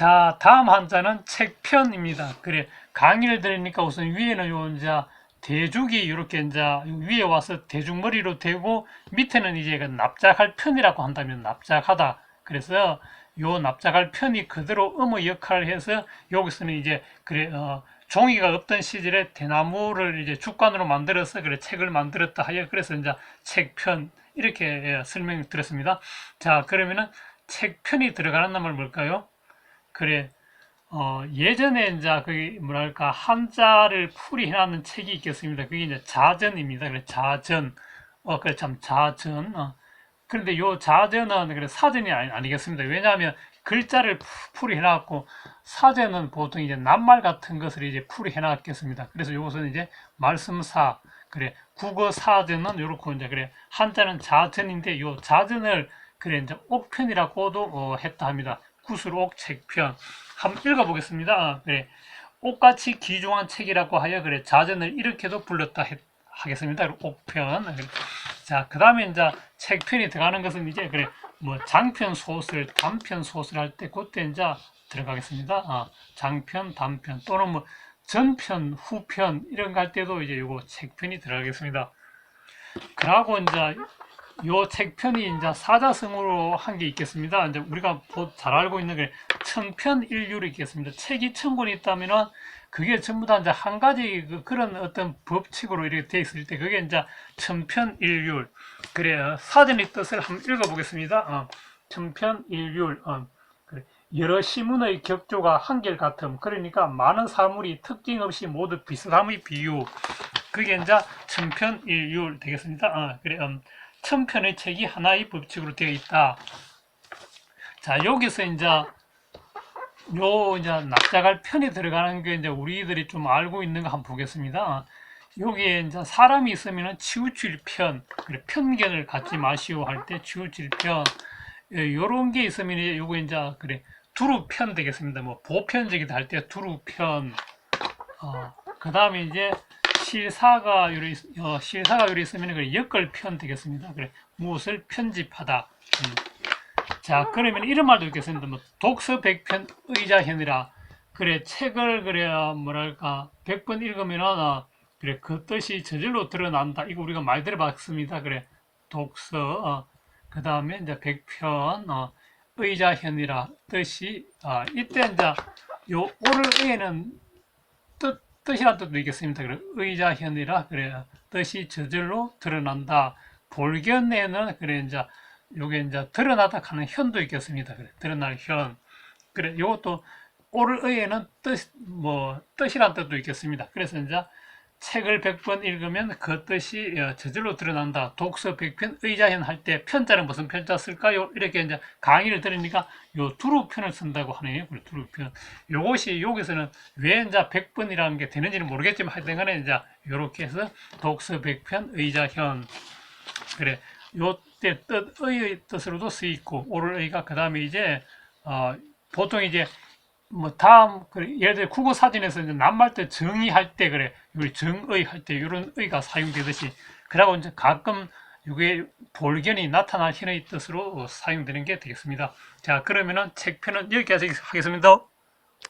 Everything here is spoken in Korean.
자, 다음 한자는 책편입니다. 그래, 강의를 들으니까 우선 위에는 요 이제 대죽이 이렇게 이제 위에 와서 대죽머리로 되고 밑에는 이제 그 납작할 편이라고 한다면 납작하다. 그래서 요 납작할 편이 그대로 음의 역할을 해서 여기서는 이제 그래 어, 종이가 없던 시절에 대나무를 이제 죽관으로 만들어서 그래 책을 만들었다 하여 그래서 이제 책편 이렇게 예, 설명을 드렸습니다. 자 그러면은 책편이 들어가는 놈을 뭘까요? 그래 어, 예전에 이제 그 뭐랄까 한자를 풀이해놨는 책이 있겠습니다. 그게 이제 자전입니다. 그래 자전 어 그래 참 자전 어. 그런데 요 자전은 그래 사전이 아니, 아니겠습니다. 왜냐하면 글자를 푸- 풀이해놨고 사전은 보통 이제 낱말 같은 것을 이제 풀이해놨겠습니다. 그래서 요것은 이제 말씀사 그래 국어 사전은 요렇고 이제 그래 한자는 자전인데 요 자전을 그래 이제 옥편이라고도 어, 했다 합니다. 구슬옥 책편 한번 읽어보겠습니다. 아, 그래 옥같이 귀중한 책이라고 하여 그래 자전을 이렇게도 불렀다 했- 하겠습니다. 옥편 그래. 자, 그 다음에 이제 책편이 들어가는 것은 이제 그래 뭐 장편 소설, 단편 소설 할 때 그때 이제 들어가겠습니다. 아, 장편, 단편 또는 뭐 전편, 후편 이런 거 할 때도 이제 요거 책편이 들어가겠습니다. 그러고 이제 요 책 편이 이제 사자성어로 한 게 있겠습니다. 이제 우리가 보- 잘 알고 있는 게 천편일률이 있겠습니다. 책이 천 권이 있다면은 그게 전부 다 이제 한 가지 그- 그런 어떤 법칙으로 이렇게 돼 있을 때 그게 이제 천편일률. 그래 사전의 뜻을 한번 읽어보겠습니다. 어, 천편일률. 어, 그래. 여러 시문의 격조가 한결같음. 그러니까 많은 사물이 특징 없이 모두 비슷함의 비유. 그게 이제 천편일률 되겠습니다. 어, 그래. 음, 천편의 책이 하나의 법칙으로 되어 있다. 자, 여기서 이제 요 이제 납작할 편이 들어가는 게 이제 우리들이 좀 알고 있는 거 한번 보겠습니다. 여기에 이제 사람이 있으면은 치우칠 편, 편견을 갖지 마시오 할 때 치우칠 편, 예, 요런 게 있으면 요거 이제 그래 두루 편 되겠습니다. 뭐 보편적이다 할 때 두루 편, 어, 그 다음에 이제 실사가 요리 어, 실사가 요리 있으면 그래 역걸 편 되겠습니다. 그래 무엇을 편집하다. 음. 자, 그러면 이런 말도 있겠습니다. 뭐, 독서 백편 의자현이라. 그래, 책을, 그래, 뭐랄까, 백 번 읽으면은, 어, 그래, 그 뜻이 저절로 드러난다. 이거 우리가 많이 들어봤습니다. 그래, 독서, 어, 그 다음에 이제 백편, 어, 의자현이라. 뜻이, 아, 이때 이제, 요, 오를 의에는 뜻, 뜻이란 뜻도 있겠습니다. 그래, 의자현이라. 그래, 뜻이 저절로 드러난다. 볼견에는, 그래, 이제, 요게 이제 드러나다 하는 현도 있겠습니다. 그래, 드러날 현. 그래, 요것도 오를 의에는 뜻, 뭐, 뜻이란 뜻도 있겠습니다. 그래서 이제 책을 100번 읽으면 그 뜻이 어, 저절로 드러난다. 독서 100편 의자현 할 때 편자는 무슨 편자 쓸까요? 이렇게 이제 강의를 들으니까 요 두루편을 쓴다고 하네요. 그래, 두루편. 요것이 여기서는 왜 이제 100번이라는 게 되는지는 모르겠지만 하여튼 간에 이제 요렇게 해서 독서 100편 의자현. 그래. 요때 뜻, 의의 뜻으로도 쓰이고, 오를 의가 그 다음에 이제, 어, 보통 이제, 뭐, 다음, 그 예를 들어 국어 사전에서 이제 낱말 때 정의할 때 그래. 우리 정의 할 때 이런 의가 사용되듯이. 그러고 이제 가끔 이게 볼견이 나타날 현의 뜻으로 사용되는 게 되겠습니다. 자, 그러면은 책편은 여기까지 하겠습니다.